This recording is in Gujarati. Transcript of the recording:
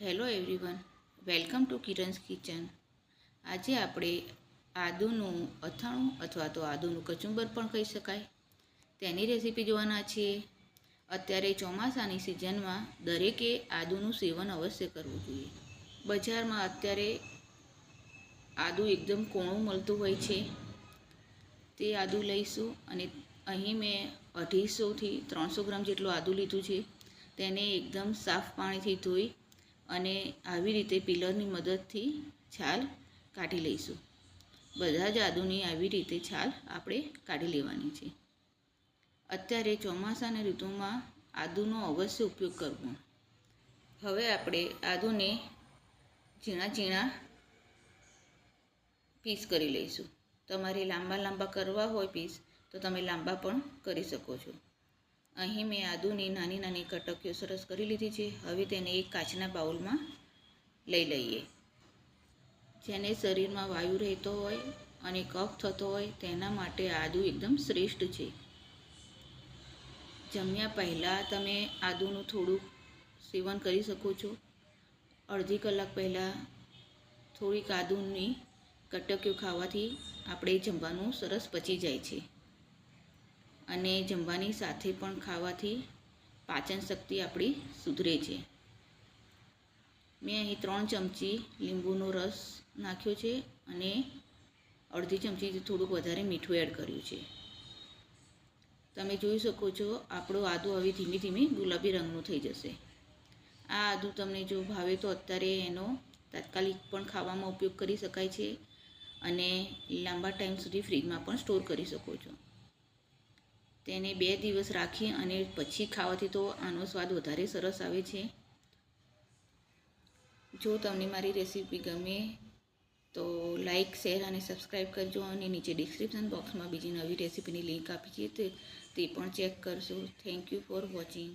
Hello everyone welcome to Kiran's kitchen આજે આપણે આદુનું અથાણું અથવા તો આદુનું કચુંબર પણ કહી શકાય. તેની રેસીપી જોવાના છીએ. અત્યારે ચોમાસાની સિઝનમાં દરેકે આદુનું સેવન અવશ્ય કરવું જોઈએ. બજારમાં અત્યારે આદુ એકદમ કોણું મળતું હોય છે. તે આદુ લઈશું અને અહીં મેં અઢીસોથી ત્રણસો ગ્રામ જેટલું આદુ લીધું છે. તેને એકદમ સાફ પાણીથી ધોઈ અને આવી રીતે પિલરની મદદથી છાલ કાઢી લઈશું. બધા જ આદુની આવી રીતે છાલ આપણે કાઢી લેવાની છે. અત્યારે ચોમાસાની ઋતુમાં આદુનો અવશ્ય ઉપયોગ કરવો. હવે આપણે આદુને ઝીણા ઝીણા પીસ કરી લઈશું. તમારે લાંબા લાંબા કરવા હોય પીસ, તો તમે લાંબા પણ કરી શકો છો. અહીં મેં આદુની નાની નાની કટકીઓ સરસ કરી લીધી છે. હવે તેને એક કાચના બાઉલમાં લઈ લઈએ. જેને શરીરમાં વાયુ રહેતો હોય અને કફ થતો હોય તેના માટે આદુ એકદમ શ્રેષ્ઠ છે. જમ્યા પહેલાં તમે આદુનું થોડુંક સેવન કરી શકો છો. અડધી કલાક પહેલાં થોડીક આદુની કટકીઓ ખાવાથી આપણે જમવાનું સરસ પચી જાય છે. અને જમવાની સાથે પણ ખાવાથી પાચન શક્તિ આપણી સુધરે છે. મેં અહીં ત્રણ ચમચી લીંબુનો રસ નાખ્યો છે અને અડધી ચમચી થોડુંક વધારે મીઠું એડ કર્યું છે. તમે જોઈ શકો છો આપણો આદું હવે ધીમે ધીમે ગુલાબી રંગનું થઈ જશે. આ આદું તમને જો ભાવે તો અત્યારે એનો તાત્કાલિક પણ ખાવામાં ઉપયોગ કરી શકાય છે અને લાંબા ટાઈમ સુધી ફ્રીજમાં પણ સ્ટોર કરી શકો છો. તેને બે દિવસ રાખી અને પછી ખાવાથી તો આનો સ્વાદ વધારે સરસ આવે છે. જો તમને મારી રેસીપી ગમે તો લાઈક, શેર અને સબસ્ક્રાઈબ કરજો અને નીચે ડિસ્ક્રિપ્શન બોક્સમાં બીજી નવી રેસીપીની લિંક આપી છે તે પણ ચેક કરશો. Thank you for watching.